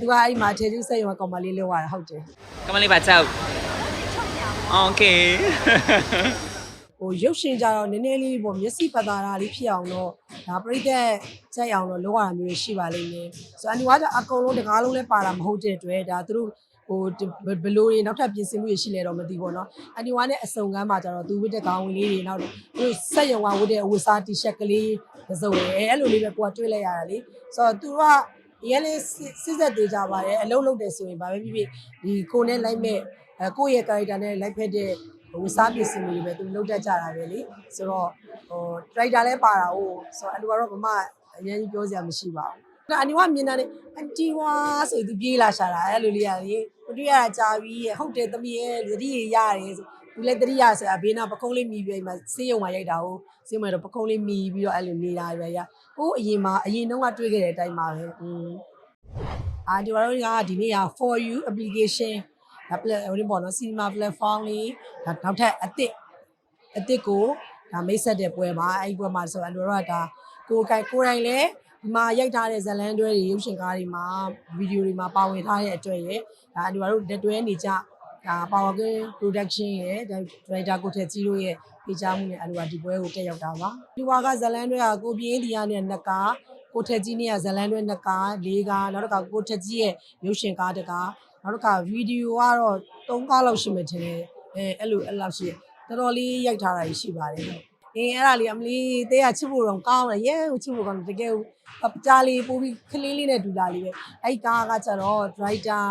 သူကအဲ့ဒီမှာထေကျူးစိတ်ရောကောင်မလေးလောက်ရတာဟုတ်တယ် ကမလေးပါကြောက်โอเค ဟိုရုပ်ရှင်ကြတော့နည်းနည်းလေးပေါ့မျက်စိပတ်သားတာလေးဖြစ်အောင်တော့ဒါပြိသက်ကြိုက်အောင်တော့လောက်ရတာမျိုးရှိပါလိမ့်မယ်ဆိုတော့အန်ဒီကကြအကုန်လုံးတကားလုံးလဲပါတာမဟုတ်တဲ့အတွက်ဒါသူတို့ဟိုဘလိုတွေနောက်ထပ်ပြင်ဆင်မှုတွေရှိလဲတော့မသိဘူးเนาะအန်ဒီဝါနဲ့အစုံကမ်းမှာကြတော့သူဝတ်တဲ့ကောင်းဝင်လေးတွေနောက်သူတို့စက်ရုံကဝတ်တဲ့အဝတ်စားတီရှပ်ကလေးတစ်စုံရယ်အဲ့လိုလေးပဲကိုကတွေ့လိုက်ရတာလေဆိုတော့သူက ရဲလေးစစ်ဆက်သေးကြပါတယ်အလုံးလုံးတယ်ဆိုရင်ဗာပဲဖြစ်ဖြစ်ဒီကိုနဲ့လိုက်မဲ့အဲကိုယ့်ရဲ့ character နဲ့လိုက်ဖက်တဲ့ဟိုစားပစ္စည်းတွေပဲသူလုပ်တတ်ကြတာပဲလေဆိုတော့ဟို driver လည်းပါတာဟုတ်ဆိုတော့အတူကတော့မမအရင်ကြီးပြောစရာမရှိပါဘူးဒါအနီဝမြင်တာလေအန်တီဝါဆိုသူပြေးလာရှာတာအဲ့လိုလေးရလေမတွေ့ရတာကြာပြီရဲ့ဟုတ်တယ်သမီးရဲ့သတိရရတယ်ဆို သူလည်းသတိရဆိုအဘေးနာပကုံးလေးမိပြီးမှစေးရုံမှာရိုက်တာဟုတ်စေးမှာတော့ပကုံးလေးမိပြီးတော့အဲ့လိုနေတာပဲရဟိုအရင်မှာအရင်တုန်းကတွေ့ခဲ့တဲ့အတိုင်းပါပဲอืมအာဒီဝါတို့ကဒီနေ့က for you application ဒါပလက်ဟိုဒီပေါ့နော် cinema platform လေးဒါနောက်ထပ်အစ်စ်အစ်စ်ကိုဒါမိတ်ဆက်တဲ့ပွဲမှာအဲ့ဒီပွဲမှာဆိုအန်ဒရိုကဒါကိုယ်ကိုင်ကိုယ်တိုင်လည်းဒီမှာရိုက်ထားတဲ့ဇတ်လန်းတွဲတွေရုပ်ရှင်ကားတွေမှာဗီဒီယိုတွေမှာပါဝင်ထားတဲ့အတွက်ရယ်ဒါအန်ဒရိုတို့လက်တွဲနေကြ ဒါ Power Game Production ရဲ့ဒါ Director ကိုထက်ကြီးတို့ရဲ့ပေးချမှုနဲ့အန်ဒရိုဒီပွဲကိုတက်ရောက်တာပါဒီဝါကဇတ်လန်းတွဲကကိုပြင်းဒီယာနဲ့နှစ်ကားကိုထက်ကြီးနဲ့ကဇတ်လန်းတွဲနှစ်ကားလေးကားနောက်တစ်ခါကိုထက်ကြီးရဲ့ရုပ်ရှင်ကားတစ်ကားနောက်တစ်ခါဗီဒီယိုကတော့3ကားလောက်ရှိမှထင်တယ်အဲအဲ့လိုအဲ့လောက်ရှိတယ်တော်တော်လေးရိုက်ထားတာရှိပါတယ်အင်းအဲ့ဒါလေးအမလီတဲကချစ်ဖို့တော့ကောင်းတယ်ရဲကိုချစ်ဖို့ကောင်းတယ်တကယ်ပကြားလေးပို့ပြီးခလေးလေးနဲ့ဒူလာလေးပဲအဲ့ကားကကျတော့ driver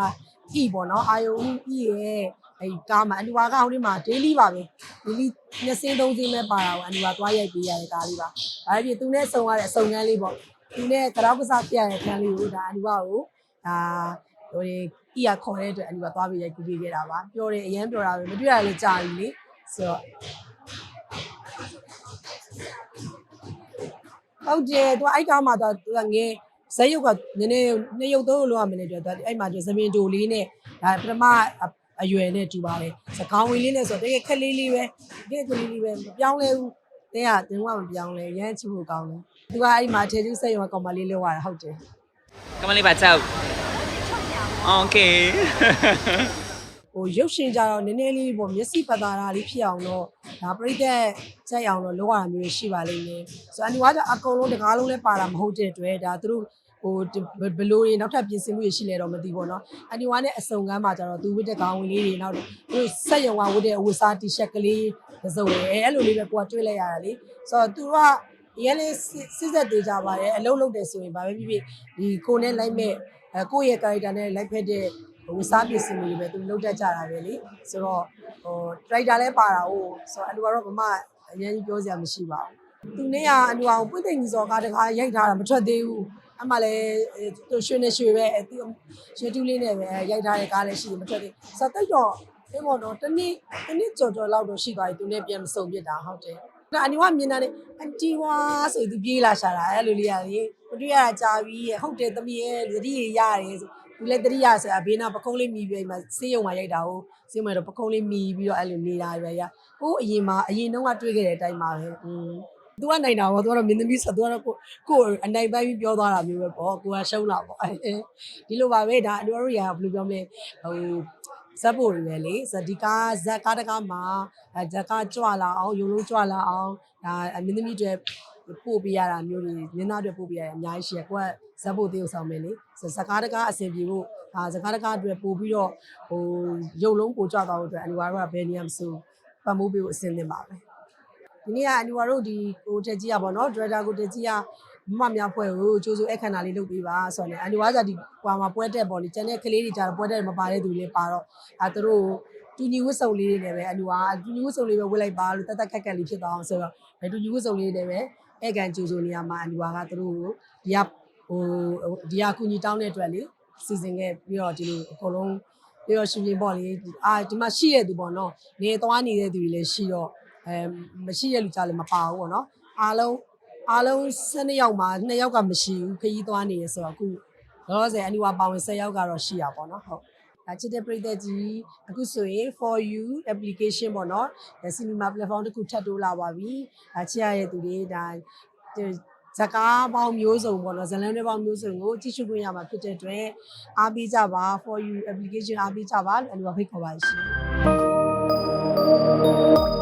ဤပေါ့နော်အာယုံဤရဲ့အဲ့ကားမှာအန်ဒီဝါကဟိုဒီမှာ daily ပါပဲ daily နှစ်စင်းသုံးစင်းပဲပါတာပေါ့အန်ဒီဝါသွားရိုက်ပေးရတဲ့ကားလေးပါအဲ့ဒီသူနဲ့ဆုံရတဲ့အစုံကန်းလေးပေါ့သူနဲ့ကရောက်ကစားပြရတဲ့ခန်းလေးကိုဒါအန်ဒီဝါကိုဒါဟိုဒီဤရခေါ်တဲ့အတွက်အန်ဒီကသွားပြီးရိုက်ကူးပေးခဲ့တာပါပြောတယ်အရန်ပြောတာပဲမတွေ့ရလည်းကြာပြီလေဆိုတော့ဟုတ်တယ်သူအဲ့ကားမှာတော့သူကငယ် ဇက်ရုပ်ကနည်းနည်းနှစ်ရုပ်သုံးရုပ်လောက်ရမယ်လေသူအဲ့မှာကျသမင်တိုလေးနဲ့ဒါပထမအရွယ်နဲ့တူပါတယ်စကောင်းဝေးလေးနဲ့ဆိုတော့တကယ်ခက်လေးလေးပဲတကယ်ကလေးလေးပဲမပြောင်းလဲဘူးတဲ့ကတင်ကမပြောင်းလဲရမ်းချစ်ဖို့ကောင်းတယ်သူကအဲ့မှာထေကျူးစိတ်ရောကောင်မလေးလောက်ရတာဟုတ်တယ် ကမလေးပါကြောက်โอเค ဟိုရုပ်ရှင်ကြတော့နည်းနည်းလေးပေါ့မျက်စိပတ်သားတာလေးဖြစ်အောင်တော့ဒါပြိသက်ကြိုက်အောင်တော့လုပ်ရတာမျိုးရှိပါလိမ့်မယ်ဆိုတော့အန်ဒီဝါကအကုန်လုံးတကားလုံးလဲပါတာမဟုတ်တဲ့အတွက်ဒါသူတို့ ဟိုဘလိုတွေနောက်ထပ်ပြင်ဆင်မှုတွေရှိလဲတော့မသိဘူးเนาะအန်ဒီဝါနဲ့အစုံကမ်းမှာကျတော့သူဝတ်တဲ့ကောင်းဝင်လေးတွေနောက်သူတို့စက်ရုံကဝတ်တဲ့အဝတ်စားတီရှပ်ကလေးတစ်စုံရယ်အဲ့လိုလေးပဲကိုကတွေ့လိုက်ရတာလေဆိုတော့သူကရဲလေးစစ်ဆက်သေးကြပါတယ်အလုံးလုံးတယ်ဆိုရင်ဗာပဲဖြစ်ဖြစ်ဒီကိုနဲ့လိုက်မဲ့အဲကိုယ့်ရဲ့ character နဲ့လိုက်ဖက်တဲ့ ဟိုစားပစ္စည်းတွေပဲသူလုပ်တတ်ကြတာပဲလေဆိုတော့ဟို driver လည်းပါတာဟုတ်ဆိုတော့အလူကတော့မမအရင်ကြီးပြောစရာမရှိပါဘူးသူနေ့ကအလူအောင်ပွင့်သိမ်ကြီးစော်ကားတကားရိုက်ထားတာမထွက်သေးဘူး အမှလည်းသူရွှေနဲ့ရွှေပဲသူရွှေတူးလေးနဲ့ပဲရိုက်ထားတဲ့ကားလည်းရှိတယ်မထွက်သေးဆိုတော့တိတ်တော့ဒီမော်တော့တနေ့တနေ့ကြော်ကြော်လောက်တော့ရှိသွားပြီသူနဲ့ပြန်မစုံပြစ်တာဟုတ်တယ်ဒါအနီဝမြင်တာလေအန်တီဝါဆိုသူပြေးလာရှာတာအဲ့လိုလေးရလေမတွေ့ရတာကြာပြီရဲ့ဟုတ်တယ်သမီးရဲ့သတိရရတယ်ဆိုသူလည်းသတိရဆိုအဘေးနာပကုံးလေးမိပြီးမှစေးရုံမှာရိုက်တာဟုတ်စေးမှာတော့ပကုံးလေးမိပြီးတော့အဲ့လိုနေတာပဲရဟိုအရင်မှာအရင်တုန်းကတွေ့ခဲ့တဲ့အတိုင်းပါပဲอืม သူကနိုင်တာပေါ့သူကတော့မင်းသမီးဆိုသူကတော့ကိုကိုအနိုင်ပိုင်းပြီးပြောသွားတာမျိုးပဲပေါ့ကိုကရှုံးတာပေါ့အဲဒီလိုပါပဲဒါအတူတူရဘယ်လိုပြောမလဲဟိုဇက်ဖို့တွေပဲလေဇက်ဒီကားဇက်ကားတကားမှာဇက်ကားကြွလာအောင်ရုံလုံးကြွလာအောင်ဒါမင်းသမီးတွေပို့ပေးရတာမျိုးတွေမင်းသားတွေပို့ပေးရတာအများကြီးရှိရကိုကဇက်ဖို့တေးဥဆောင်မယ်လေဇက်ကားတကားအဆင်ပြေဖို့ဒါဇက်ကားတကားအတွက်ပို့ပြီးတော့ဟိုရုံလုံးပို့ကြသွားဖို့အတွက်အလူဝါတို့ကဘယ်နေရာမဆိုပတ်မိုးပေးဖို့အဆင်သင့်ပါပဲ ဒီနေ့ကအလူဝါတို့ဒီကိုတက်ကြီးอ่ะဗောနော်ဒရိုက်တာကိုတက်ကြီးอ่ะမမများဖွဲ့ကိုကြိုးစိုးအခမ်းအနားလေးလုပ်ပေးပါဆိုတော့လေအလူဝါကဒီဟွာမှာပွဲတက်ပေါ့လေကျန်တဲ့ကလေးတွေကြတော့ပွဲတက်မပါတဲ့သူတွေလည်းပါတော့အဲသူတို့တူညီဝတ်စုံလေးတွေနဲ့ပဲအလူဝါတူညီဝတ်စုံလေးပဲဝတ်လိုက်ပါလို့တက်တက်ခက်ခက်လေးဖြစ်သွားအောင်ဆိုတော့အဲတူညီဝတ်စုံလေးတွေပဲအဲကန်ကြိုးစိုးနေရမှာအလူဝါကသူတို့ဒီကဟိုဒီကကူညီတောင်းတဲ့အတွက်လေစီစဉ်ခဲ့ပြီးတော့ဒီလိုအကုန်လုံးပြီးတော့ရှင်ရှင်ပေါ့လေအာဒီမှာရှိရတဲ့သူပေါ့နော်နေသွားနေတဲ့သူတွေလည်းရှိတော့ အဲမရှိရလူကြလည်းမပါဘူးပေါ့နော်အားလုံးအားလုံး12ယောက်မှာ2ယောက်ကမရှိဘူးခရီးသွားနေရဆိုတော့အခုလောလောဆယ်အနီဝါပါဝင်10ယောက်ကတော့ရှိရပါတော့ဟုတ်ဒါချစ်တဲ့ပရိသတ်ကြီးအခုဆိုရင် for you application ပေါ့နော်ဒါ cinema platform တစ်ခုထပ်တိုးလာပါပြီဒါချစ်ရတဲ့သူတွေဒါဇာကားပေါင်းမျိုးစုံပေါ့နော်ဇလန်းတွေပေါင်းမျိုးစုံကိုကြည့်ရှုခွင့်ရမှာဖြစ်တဲ့အတွက်အားပေးကြပါ for you application အားပေးကြပါလို့အလိုဖိတ်ခေါ်ပါရှင်